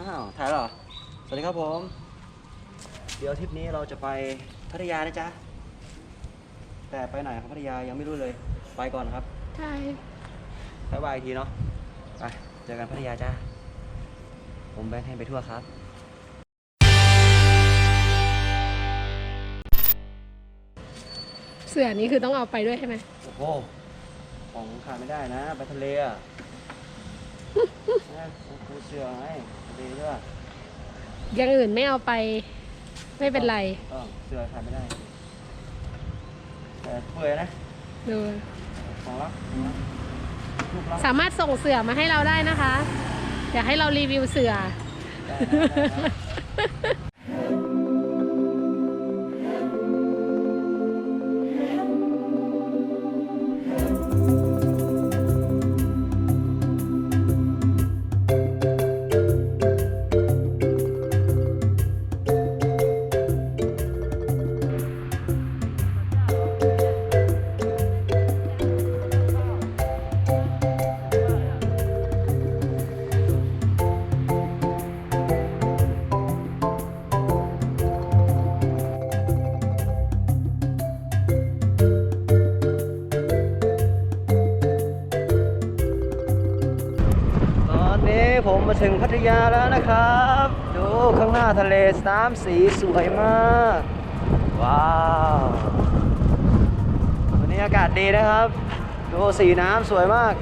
อ้าวถ่ายแล้วเหรอ สวัสดีครับผม เดี๋ยวทริปนี้เราจะไปพัทยานะจ๊ะ แต่ไปไหนของพัทยายังไม่รู้เลย ไปก่อนครับใช่บายบายอีกทีเนาะ ไป เจอกันพัทยาจ้า ผมแบงค์ให้ไปทั่วครับ เสือนี้คือต้องเอาไปด้วยใช่ไหมโอ้โห ของขาดไม่ได้นะ ไปทะเลอะนะกูเสือไง ทะเลด้วยอย่างอื่นไม่เอาไป ไม่เป็นไรเออเสือขาดไม่ได้แต่เปื่อยนะดูของรักของรักลูกรักสามารถส่งเสือมาให้เราได้นะคะ อยากให้เรารีวิวเสือ ได้นะได้นะ นนี้ผมมาถึงพัทยาแล้วนะครับ ดูข้างหน้าทะเลน้ำสีสวยมาก ว้าว วันนี้อากาศดีนะครับ ดูสีน้ำสวยมาก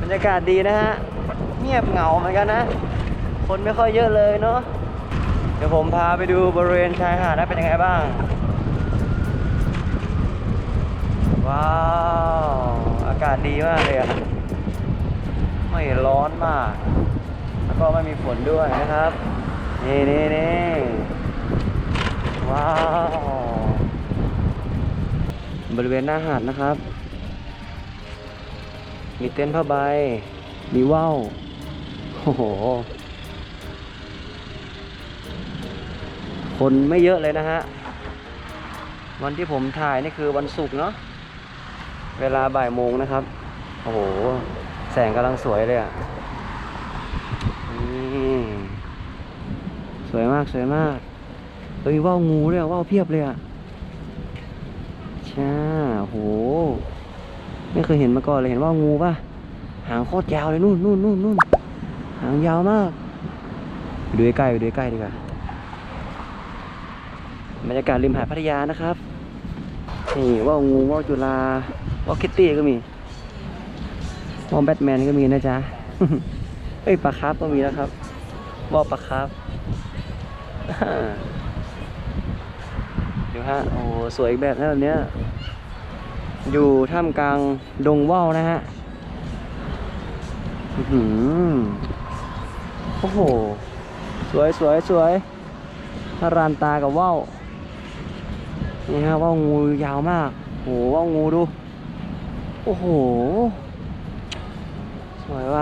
บรรยากาศดีนะฮะ เงียบเหงาเหมือนกันนะ คนไม่ค่อยเยอะเลยเนาะ เดี๋ยวผมพาไปดูบริเวณชายหาดนะเป็นยังไงบ้าง ว้าว อากาศดีมากเลยอะ ไม่ร้อนมาก แล้วก็ไม่มีฝนด้วยนะครับ นี่นี่นี่ว้าว บริเวณหน้าหาดนะครับ มีเต็นท์ผ้าใบ มีว่าวโอ้โห คนไม่เยอะเลยนะฮะ วันที่ผมถ่ายนี่คือวันศุกร์เนาะ เวลาบ่ายโมงนะครับ โอ้โห แสงกำลังสวยเลยอะสวยมากสวยมากเฮ้ยว่าวงูด้วยอะว่าวเพียบเลยอะช่าโห ไม่เคยเห็นมาก่อนเลยเห็นว่าวงูป่ะ หางโคตรยาวเลยนู่นนู่นนู่นนู่นหางยาวมากไปดูใกล้ไปดูใกล้ดีกว่าบรรยากาศริมหาดพัทยานะครับนี่ว่าวงูว่าวจุฬาว่าวคิตตี้ก็มี วอลแบทแมนก็มีนะจ๊ะ เอ้ยปลาคาร์ฟก็มีนะครับวอลปลาคาร์ฟดูฮะ โอ้สวยอีกแบบนะแบบเนี้ย อยู่ท่ามกลางดงว่าวนะฮะอือหือโอ้โห สวยสวยสวยถ้ารานตากับว่าวนี่ฮะว่าวงูยาวมากโอ้โหว่าวงูดู โอ้โห สว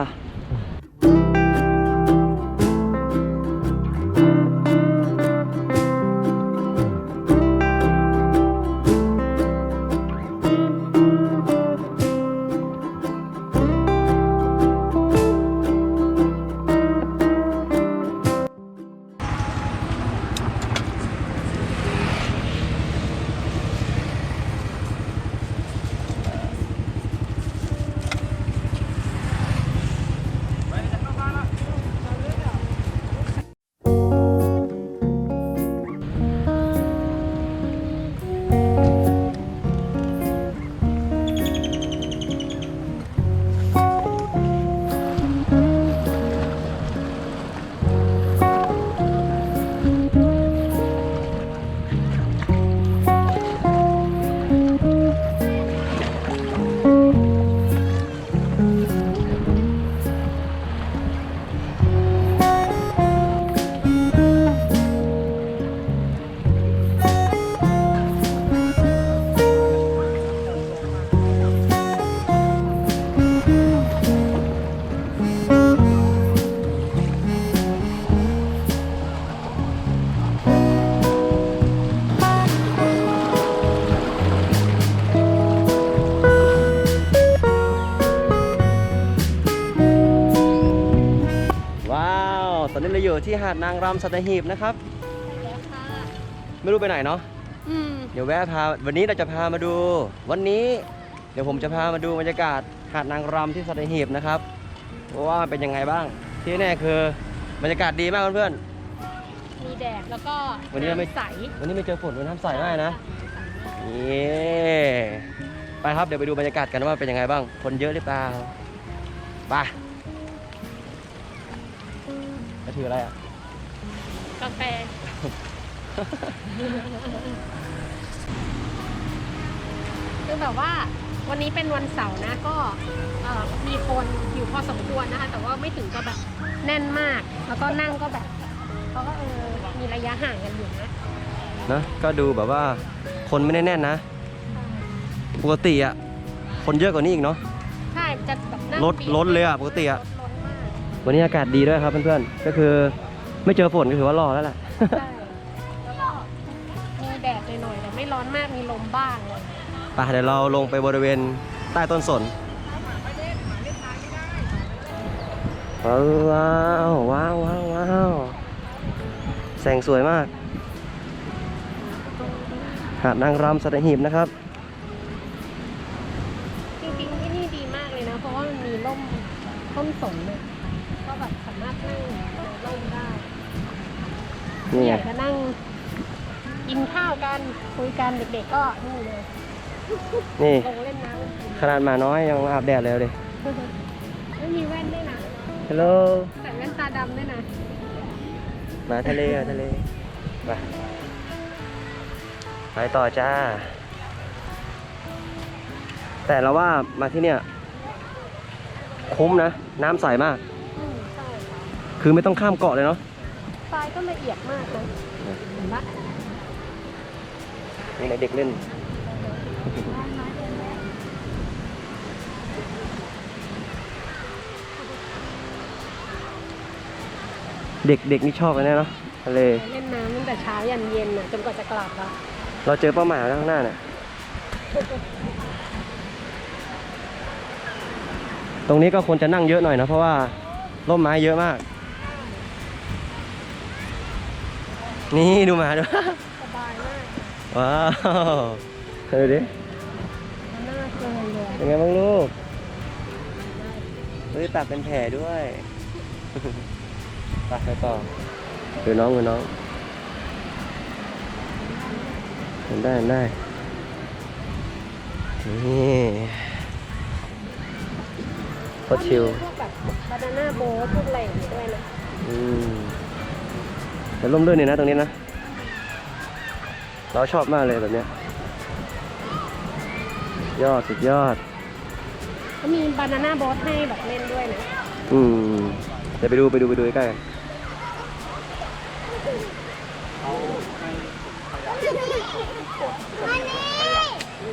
าอยู่ที่หาดนางรำสัตหีบนะครับแล้วค่ะไม่รู้ไปไหนเนาะอืมเดี๋ยวแวะพาวันนี้เราจะพามาดู วันนี้ เดี๋ยวผมจะพามาดูบรรยากาศหาดนางรำที่สัตหีบนะครับว่ามันเป็นยังไงบ้าง ที่แน่คือบรรยากาศดีมากเพื่อนมีแดดแล้วก็วันนี้เราไม่ำใสๆวันนี้ไม่เจอฝนวันน้ำใสมากนะนี่ไปครับเดี๋ยวไปดูบรรยากาศกันว่าเป็นยังไงบ้าง คนเยอะหรือเปล่าไปจะถืออะไรอะ กาแฟ คือแบบว่าวันนี้เป็นวันเสาร์นะก็เอ่อมีคนอยู่พอสมควรนะคะ แต่ว่าไม่ถึงกับแบบแน่นมาก แล้วก็นั่งก็แบบเขาก็เออมีระยะห่างกันอยู่นะ นะก็ดูแบบว่าคนไม่ได้แน่นนะ ปกติอะคนเยอะกว่านี้อีกเนาะ ใช่จะแบบนั่งรถบีบรถเลยอะปกติอะ รถรถมากวันนี้อากาศดีด้วยครับเพื่อนๆ ก็คือ ไม่เจอฝนก็ถือว่ารอแล้วแหละ ใช่แล้วก็มีแดดหน่อยๆแต่ไม่ร้อนมากมีลมบ้างเลยไปเดี๋ยวเราลงไปบริเวณใต้ต้นสนว้าวว้าวว้าวว้าวแสงสวยมาก หาดนางรำสัตหีบนะครับ จริงๆที่นี่ดีมากเลยนะ เพราะว่ามันมีร่มต้นสนเลยก็แบบสามารถนั่งในร่มได้ นี่อไงยากจะนั่งกินข้าวกันคุยกันเด็กๆก็นี่เลยนี่ ลงเล่นน้ำขนาดหมาน้อยยังอาบแดดเลยดิไม่มีแว่นด้วยนะฮัลโหลใส่แว่นตาดำด้วยนะมาทะเลมาทะเลไปไปต่อจ้า แต่เราว่ามาที่เนี่ย คุ้มนะ น้ำใสมาก อืมใช่ค่ะคือไม่ต้องข้ามเกาะเลยเนาะ ทรายก็ละเอียดมากนะเห็นปะนี่เด็กเล่นเด็กเด็กนี่ชอบกันแน่เนาะทะเลเล่นน้ำตั้งแต่เช้ายันเย็นน่ะจนกว่าจะกลับอะเราเจอเป้าหมายแล้วข้างหน้าเนี่ยตรงนี้ก็ควรจะนั่งเยอะหน่อยนะเพราะว่าร่มไม้เยอะมาก นี่ดูหมาดูสบายมากว้าวดูดิมันน่าเกินเลยเป็นไงบ้างลูกเฮ้ยตัดเป็นแผลด้วยไปไปต่อดูน้องดูน้องเห็นได้เห็นได้นี่โคตรชิลพวกแบบบานาน่าโบ๊ทพวกอะไรอย่างงี้ด้วยนะอืม แต่ร่มรื่นเนี่ยนะตรงนี้นะ เราชอบมากเลยแบบเนี้ยยอดสุดยอด ก็มีบานาน่าโบ๊ทให้แบบเล่นด้วยนะอืมเดี๋ยวไปดูไปดูไปดูใกล้ๆกัน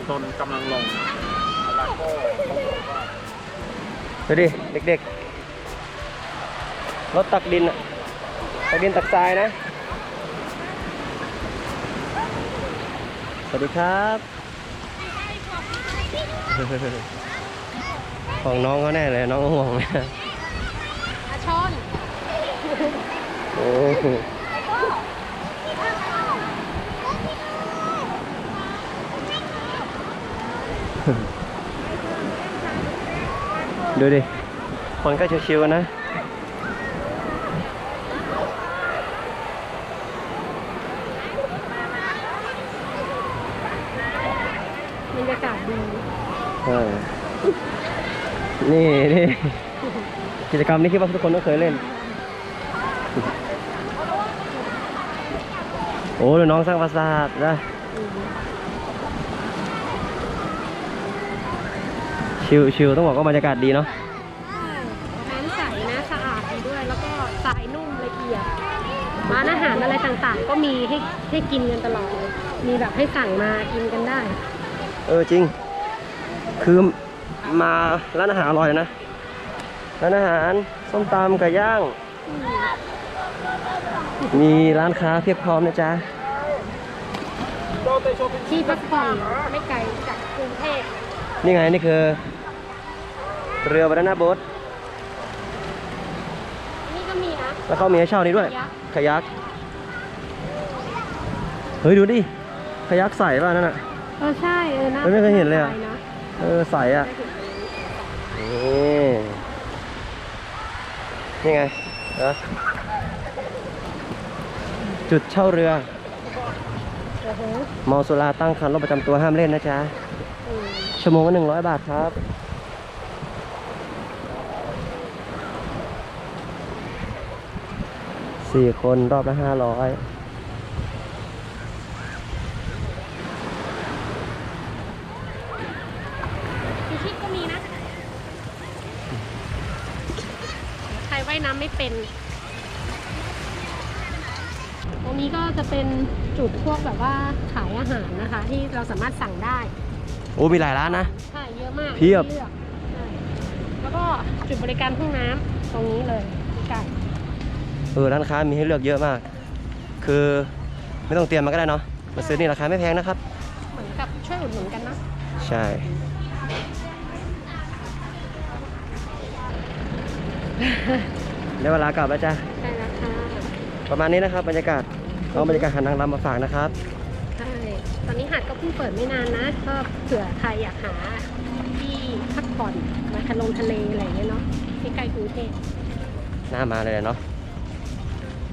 ต้นกำลังลงดูดิ เด็กๆ รถตักดินอะ ตักดินตักทรายนะ สวัสดีครับ ของน้องเขาแน่เลยน้องก็ห่วงไหมอาชอนโอ้ดูดิ คนก็ชิวๆกันนะ บรรยากาศดี เออ นี่นี่กิจกรรมนี้คิดว่าทุกคนต้องเคยเล่น โอ้เดี๋ยวน้องสร้างปราสาทนะชิวชิวต้องบอกว่าบรรยากาศดีเนาะใช่น้ำใสนะสะอาดดีด้วย แล้วก็ทรายนุ่มละเอียด ร้านอาหารอะไรต่างๆ ก็มีให้ให้กินกันตลอดเลยมีแบบให้สั่งมากินกันได้ เออจริง คือ มาร้านอาหารอร่อยนะร้านอาหารส้มตำไก่ย่าง มีร้านค้าเพียบพร้อมนะจ๊ะที่พักผ่อนไม่ไกลจากกรุงเทพนี่ไงนี่คือ เรือบานาน่าโบ๊ทนี่ก็มีนะแล้วเขามีให้เช่านี้ด้วยยักษ์คายักเฮ้ยดูดิคายักใส่ป่ะนั่นอะเออใช่เออน่าไม่เคยเห็นเลยอะาสนะเออใส่อะ นี่นี่ไงเออจุดเช่าเรือโอ้โหเมาสุราตั้งคันรถประจำตัวห้ามเล่นนะจ๊ะอืมชั่วโมงละหนึ่งร้อยบาทครับ สี่คนรอบละห้าร้อย ชูชีพก็มีนะ ใครว่ายน้ำ ไม่เป็น ตรงนี้ก็จะเป็นจุดพวกแบบว่าขายอาหารนะคะ ที่เราสามารถสั่งได้โอ้มีหลายร้านนะ ใช่เยอะมากเพียบ ให้ลือกใช่แล้วก็จุดบริการห้องน้ำตรงนี้เลยใกล้เออร้านค้ามีให้เลือกเยอะมาก คือไม่ต้องเตรียมมาก็ได้เนาะมาซื้อนี่ราคาไม่แพงนะครับ เหมือนกับช่วยอุดหนุนกันนะ ใช่ ได้เวลากลับแล้วจ้ะใช่แล้วค่ะประมาณนี้นะครับบรรยากาศเอาบรรยากาศหาดนางรำมาฝากนะครับใช่ตอนนี้หาดก็เพิ่งเปิดไม่นานนะก็เผื่อใครอยากหาที่พักผ่อนมาทะลงทะเลอะไรอย่างเงี้ยเนาะที่ใกล้กรุงเทพหน้ามาเลยเนาะ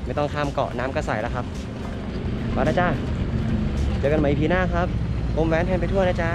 ไม่ต้องข้ามเกาะน้ำก็ใสแล้วครับมาแล้วจ้าเจอกันใหม่ EP หน้าครับอมแหวนแทนไปทั่วนะจ๊ะ